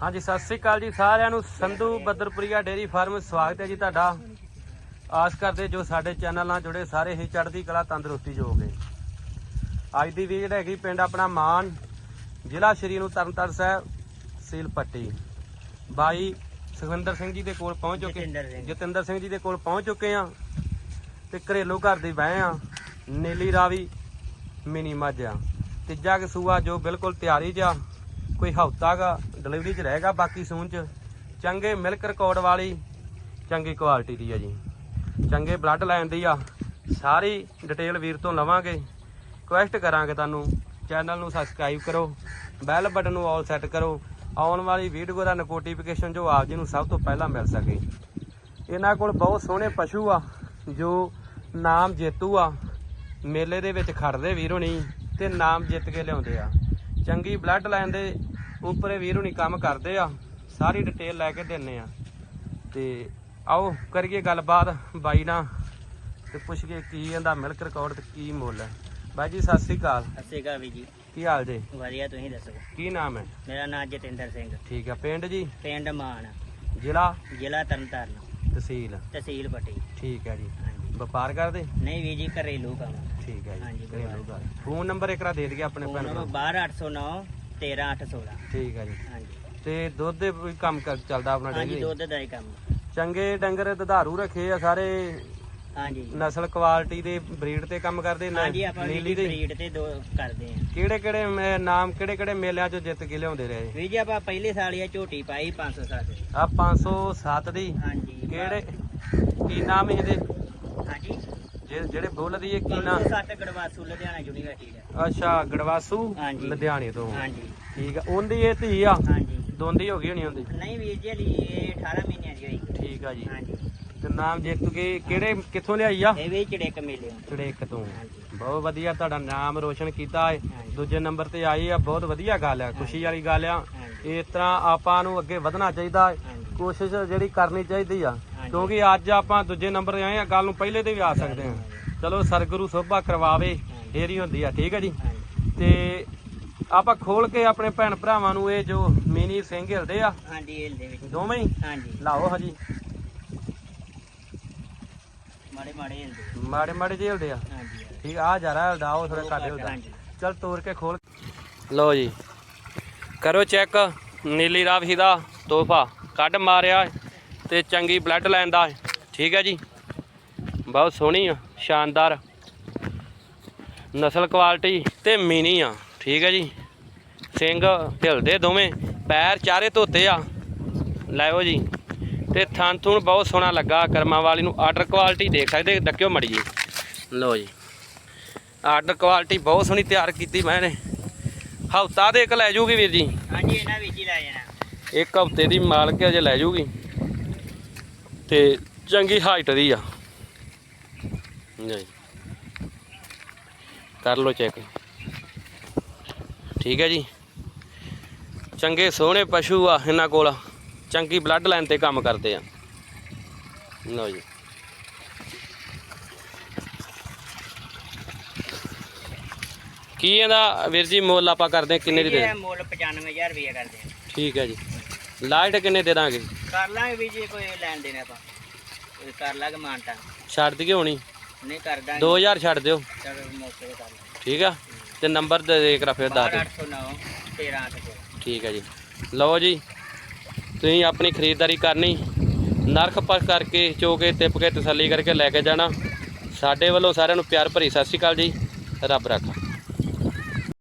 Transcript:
ਹਾਂਜੀ ਸਤਿ ਸ੍ਰੀ ਅਕਾਲ ਜੀ ਸਾਰਿਆਂ ਨੂੰ। ਸੰਧੂ ਬੱਦਰਪੁਰੀਆ ਡੇਰੀ ਫਾਰਮ ਸਵਾਗਤ ਹੈ ਜੀ ਤੁਹਾਡਾ। ਆਸ ਕਰਦੇ ਜੋ ਸਾਡੇ ਚੈਨਲ ਨਾਲ ਜੁੜੇ ਸਾਰੇ ਹੀ ਚੜ੍ਹਦੀ ਕਲਾ ਤੰਦਰੁਸਤੀ ਜੋਗੇ ਅੱਜ ਦੀ ਵੀਡੀਓ ਹੈਗੀ ਪਿੰਡ ਆਪਣਾ ਮਾਨ ਜ਼ਿਲ੍ਹਾ ਸ਼੍ਰੀ ਨੂੰ ਤਰਨਤਾਰਨ ਸਾਹਿਬ ਸੀਲ ਪੱਟੀ। ਬਾਈ ਸੁਖਵਿੰਦਰ ਸਿੰਘ ਜੀ ਦੇ ਕੋਲ ਪਹੁੰਚ ਚੁੱਕੇ ਜਤਿੰਦਰ ਸਿੰਘ। ਜੀ ਦੇ ਕੋਲ ਪਹੁੰਚ ਚੁੱਕੇ ਆ ਤੇ ਘਰੇਲੂ ਘਰ ਦੀ ਬਹਿ ਆ ਨੀਲੀ ਰਾਵੀ ਮਿਨੀ ਮੱਝ। ਆ ਤੀਜਾ ਕਸੂਆ ਜੋ ਬਿਲਕੁਲ ਤਿਆਰੀ ਆ। ਕੋਈ ਹਫ਼ਤਾਗਾ ਡਿਲੀਵਰੀ 'ਚ ਰਹੇਗਾ ਬਾਕੀ ਸੂਨ 'ਚ। ਚੰਗੇ ਮਿਲਕ ਰਿਕਾਰਡ ਵਾਲੀ, ਚੰਗੀ ਕੁਆਲਿਟੀ ਦੀ ਆ ਜੀ। ਚੰਗੇ ਬਲੱਡ ਲਾਈਨ ਦੀ ਆ। ਸਾਰੀ ਡਿਟੇਲ ਵੀਰ ਤੋਂ ਲਵਾਂਗੇ। ਰਿਕੁਐਸਟ ਕਰਾਂਗੇ ਤੁਹਾਨੂੰ। ਚੈਨਲ ਨੂੰ ਸਬਸਕ੍ਰਾਈਬ ਕਰੋ। ਬੈਲ ਬਟਨ ਨੂੰ ਆਲ ਸੈੱਟ ਕਰੋ। ਆਉਣ ਵਾਲੀ ਵੀਡੀਓ ਦਾ ਨੋਟੀਫਿਕੇਸ਼ਨ ਜੋ ਆਪ ਜੀ ਨੂੰ ਸਭ ਤੋਂ ਪਹਿਲਾਂ ਮਿਲ ਸਕੇ। ਇਹਨਾਂ ਕੋਲ ਬਹੁਤ ਸੋਹਣੇ ਪਸ਼ੂ ਆ, ਜੋ ਨਾਮ ਜੇਤੂ ਆ। ਮੇਲੇ ਦੇ ਵਿੱਚ ਖੜਦੇ ਵੀਰੋ ਨਹੀਂ ਤੇ ਨਾਮ ਜਿੱਤ ਕੇ ਲਿਆਉਂਦੇ ਆ। ਚੰਗੀ ਬਲੱਡ ਲਾਈਨ ਦੇ ਉੱਪਰ ਵੀਰ ਹੋਣੀ ਕੰਮ ਕਰਦੇ ਆ ਸਾਰੀ ਡਿਟੇਲ ਲੈ ਕੇ ਦਿੰਨੇ ਆ। ਤੇ ਆਓ ਕਰੀਏ ਗੱਲਬਾਤ ਬਾਈ ਨਾਲ ਤੇ ਪੁੱਛੀਏ ਕੀ ਇਹਦਾ ਮਿਲਕ ਰਿਕਾਰਡ ਤੇ ਕੀ ਮੁੱਲ ਹੈ। ਬਾਈ ਜੀ ਸਤਿ ਸ੍ਰੀ ਅਕਾਲ। ਸਤਿ ਸ਼੍ਰੀ ਅਕਾਲ ਵੀ ਜੀ। ਕੀ ਹਾਲ ਜੀ? ਵਧੀਆ ਤੁਸੀਂ ਦੱਸੋ? ਕੀ ਨਾਮ ਹੈ? ਮੇਰਾ ਨਾਮ ਜਤਿੰਦਰ ਸਿੰਘ। ਠੀਕ ਆ ਪਿੰਡ ਜੀ? ਪਿੰਡ ਮਾਨ। ਜ਼ਿਲ੍ਹਾ? ਜ਼ਿਲ੍ਹਾ ਤਰਨਤਾਰਨ। ਤਹਿਸੀਲ। ਤਹਿਸੀਲ ਪੱਟੀ। ਠੀਕ ਹੈ ਜੀ। ਵਪਾਰ ਕਰਦੇ? ਨਹੀਂ ਵੀ ਜੀ ਘਰੇਲੂ ਕੰਮ। ਠੀਕ ਹੈ ਹਾਂਜੀ, ਜੀ ਘਰੇਲੂ ਘਰ ਫੋਨ ਨੰਬਰ ਇੱਕ ਵਾਰ ਦੇ ਦਈਏ ਆਪਣੇ ਭੈਣ ਫੋਨ ਭਰਾ 12809 13816 ਠੀਕ ਹੈ ਜੀ। ਹਾਂਜੀ। ਤੇ ਦੁੱਧ ਦੇ ਵੀ ਕੰਮ ਕਰ ਚੱਲਦਾ ਆਪਣਾ ਹਾਂਜੀ ਡੇਲੀ ਦੁੱਧ ਦਾ ਹੀ ਕੰਮ। ਚੰਗੇ ਡੰਗਰ ਦੁਧਾਰੂ ਰੱਖੇ ਆ ਸਾਰੇ? ਹਾਂਜੀ। ਨਸਲ ਕੁਆਲਿਟੀ ਦੇ ਬਰੀਡ ਤੇ ਕੰਮ ਕਰਦੇ ਨੇ? ਹਾਂਜੀ ਆਪਾਂ ਨੀਲੀ ਨੀਲੀ ਦੇ ਬਰੀਡ ਤੇ ਦੋ ਕਰਦੇ ਆ। ਕਿਹੜੇ ਕਿਹੜੇ ਮ- ਨਾਮ ਕਿਹੜੇ ਕਿਹੜੇ ਮੇਲਿਆਂ ਚੋਂ ਜਿੱਤ ਕੇ ਲਿਆਉਂਦੇ ਰਹੇ? ਵੀ ਜੀ ਆਪਾਂ ਪਹਿਲੇ ਸਾਲ ਇਹ ਝੋਟੀ ਪਾਈ 507 ਆ 507 ਦੀ। ਹਾਂਜੀ। ਕਿਹੜੇ? ਕੀ ਨਾਮ ਇਹਦੇ? ਜਿਹੜੇ ਬੁੱਲ ਦੀ ਇਹ ਕੀ ਨਾਮ 507 ਗੜਵਾਸੂ ਲੁਧਿਆਣਾ ਯੂਨੀਵਰਸਿਟੀ ਦਾ। ਅੱਛਾ ਗੜਵਾਸੂ? ਹਾਂਜੀ। ਲੁਧਿਆਣੇ ਤੋਂ। ਹਾਂਜੀ। ਠੀਕ ਆ। ਉਹਦੀ ਇਹ ਧੀ ਆ? ਹਾਂਜੀ। ਦੋਂਦੀ ਹੋ ਗਈ ਹੋਣੀ ਉਹਦੀ? ਨਹੀਂ ਵੀਰ ਜੀ ਹਲੀ ਇਹ 18 ਮਹੀਨਿਆਂ ਦੀ ਹੋਈ। ਠੀਕ ਆ ਜੀ। ਹਾਂਜੀ। ਤੇ ਨਾਮ ਜਿੱਤ ਕੇ ਕਿਹੜੇ ਕਿੱਥੋਂ ਲਿਆਈ ਆ? ਇਹ ਵੀ ਚੜੇਕ ਮੇਲੇ ਆ। ਚੜੇਕ ਤੋਂ। ਹਾਂਜੀ। ਬਹੁਤ ਵਧੀਆ ਤੁਹਾਡਾ ਨਾਮ ਰੋਸ਼ਨ ਕੀਤਾ ਹੈ ਹਾਂਜੀ। ਦੂਜੇ ਨੰਬਰ ਤੇ ਆਈ ਆ। ਬਹੁਤ ਵਧੀਆ ਗੱਲ ਆ। ਖੁਸ਼ੀ ਵਾਲੀ ਗੱਲ ਆ। ਹਾਂਜੀ। ਇਸ ਤਰ੍ਹਾਂ ਆਪਾਂ ਨੂੰ ਅੱਗੇ ਵਧਣਾ ਚਾਹੀਦਾ ਹੈ ਹਾਂਜੀ। ਕੋਸ਼ਿਸ਼ ਜਿਹੜੀ ਕਰਨੀ ਚਾਹੀਦੀ ਆ। ਕਿਉਂਕਿ ਅੱਜ ਆਪਾਂ ਦੂਜੇ ਨੰਬਰ ਤੇ ਆਏ ਆ ਗੱਲ ਨੂੰ ਪਹਿਲੇ ਤੇ ਵੀ ਆ ਸਕਦੇ ਆ। ਚਲੋ ਸਰਗੁਰੂ ਸੋਭਾ ਕਰਵਾਵੇ। ਫੇਰ ਹੀ ਹੁੰਦੀ ਆ ਠੀਕ ਹੈ ਜੀ? ਤੇ ਆਪਾਂ ਖੋਲ ਕੇ ਆਪਣੇ ਭੈਣ ਭਰਾਵਾਂ ਨੂੰ ਇਹ ਜੋ ਮਿਨੀ ਸਿੰਘ ਹਿਲਦੇ ਆ ਹਾਂਜੀ ਇਹ ਦੇ ਵਿੱਚ। ਦੋਵੇਂ ਹੀ? ਹਾਂਜੀ। ਲਾਓ ਹਜੀ। ਮਾੜੇ ਮਾੜੇ ਹਿਲਦੇ। ਮਾੜੇ ਮਾੜੇ ਜਿਹੇ ਹਿਲਦੇ ਆ। ਹਾਂਜੀ। ਠੀਕ ਆ ਜਾ ਰਹਾ ਹਿਲਦਾ ਉਹ ਥੋੜਾ ਘੱਟ ਹਿਲਦਾ। ਚਲ ਤੋੜ ਕੇ ਖੋਲ। ਲਓ ਜੀ। ਕਰੋ ਚੈੱਕ ਨੀਲੀ ਰਾਵੀ ਦਾ ਤੋਹਫਾ। ਕੱਢ ਮਾਰਿਆ। ਤੇ ਚੰਗੀ ਬਲੱਡ ਲਾਈਨ ਦਾ। ਠੀਕ ਹੈ ਜੀ। ਬਹੁਤ ਸੋਹਣੀ ਆ ਸ਼ਾਨਦਾਰ। ਨਸਲ ਕੁਆਲਿਟੀ ਤੇ ਮੀਨੀ ਆ। ਠੀਕ ਹੈ ਜੀ। ਸਿੰਘ ਹਿਲਦੇ ਦੋਵੇਂ ਪੈਰ ਚਾਰੇ ਧੋਤੇ ਆ। ਲੈਓ ਜੀ। ਤੇ ਥਣ ਥੁਣ ਬਹੁਤ ਸੋਹਣਾ ਲੱਗਾ ਕਰਮਾਂ ਵਾਲੀ ਨੂੰ। ਆਰਡਰ ਕੁਆਲਿਟੀ ਦੇਖ ਸਕਦੇ ਡੱਕਿਓ ਮੜੀ ਜੀ ਲਓ ਜੀ। ਆਰਡਰ ਕੁਆਲਿਟੀ ਬਹੁਤ ਸੋਹਣੀ ਤਿਆਰ ਕੀਤੀ ਮੈਂ ਨੇ ਹਫਤਾ ਦੇ ਇੱਕ ਲੈ ਜੂਗੀ ਵੀਰ ਜੀ। ਹਾਂਜੀ ਇਹਨਾਂ ਵਿੱਚ ਹੀ ਲੈ ਜਾਣਾ। ਇੱਕ ਹਫ਼ਤੇ ਦੀ ਮਾਲਕ ਅਜੇ ਲੈ ਜੂਗੀ। ਤੇ ਚੰਗੀ ਹਾਈਟ ਦੀ ਆ। ਨਹੀਂ। ਕਰ ਲਓ ਚੈੱਕ ਠੀਕ ਹੈ ਜੀ। ਚੰਗੇ ਸੋਹਣੇ ਪਸ਼ੂ ਆ ਇਹਨਾਂ ਕੋਲ। ਚੰਗੀ ਬਲੱਡ ਲਾਈਨ ਤੇ ਕੰਮ ਕਰਦੇ ਆ। ਲਓ ਜੀ। ਕੀ ਇਹਦਾ ਵੀਰ ਜੀ ਮੁੱਲ ਆਪਾਂ ਕਰਦੇ ਕਿੰਨੇ ਦੀ ਦੇ ਮੁੱਲ 95000 ਰੁਪਏ ਕਰਦੇ ਆ ਠੀਕ ਹੈ ਜੀ। ਲਾਈਟ ਕਿੰਨੇ ਦੇ ਦਾਂਗੇ? ਕਰ ਲਾਂਗੇ ਵੀ ਜੀ ਕੋਈ ਲੈਣ ਦੇਣਾ ਆਪਾਂ। ਕੋਈ ਕਰ ਲਾਂਗੇ ਮਾਨਤਾ ਛੱਡ ਦਈਏ ਹੋਣੀ? ਨਹੀਂ ਕਰ ਦਾਂਗੇ। 2000 ਛੱਡ ਦਿਓ। ਚਲ ਮੌਕੇ ਤੇ ਕਰ ਲਾਂਗੇ ਠੀਕ ਆ? ਤੇ ਨੰਬਰ ਦੇ ਦੇ ਕਰਾ ਫਿਰ ਦੱਸ ਦਿਓ। 809 13 ਠੀਕ ਹੈ ਜੀ। ਲਓ ਜੀ ਤੁਸੀਂ ਆਪਣੀ ਖਰੀਦਦਾਰੀ ਕਰਨੀ। ਨਰਖ ਪਰ ਕਰਕੇ ਚੋ ਕੇ ਤਿੱਪ ਕੇ ਤਸੱਲੀ ਕਰਕੇ ਲੈ ਕੇ ਜਾਣਾ। ਸਾਡੇ ਵੱਲੋਂ ਸਾਰਿਆਂ ਨੂੰ ਪਿਆਰ ਭਰੀ ਸਤਿ ਸ਼੍ਰੀ ਅਕਾਲ ਜੀ। ਰੱਬ ਰੱਖਾ।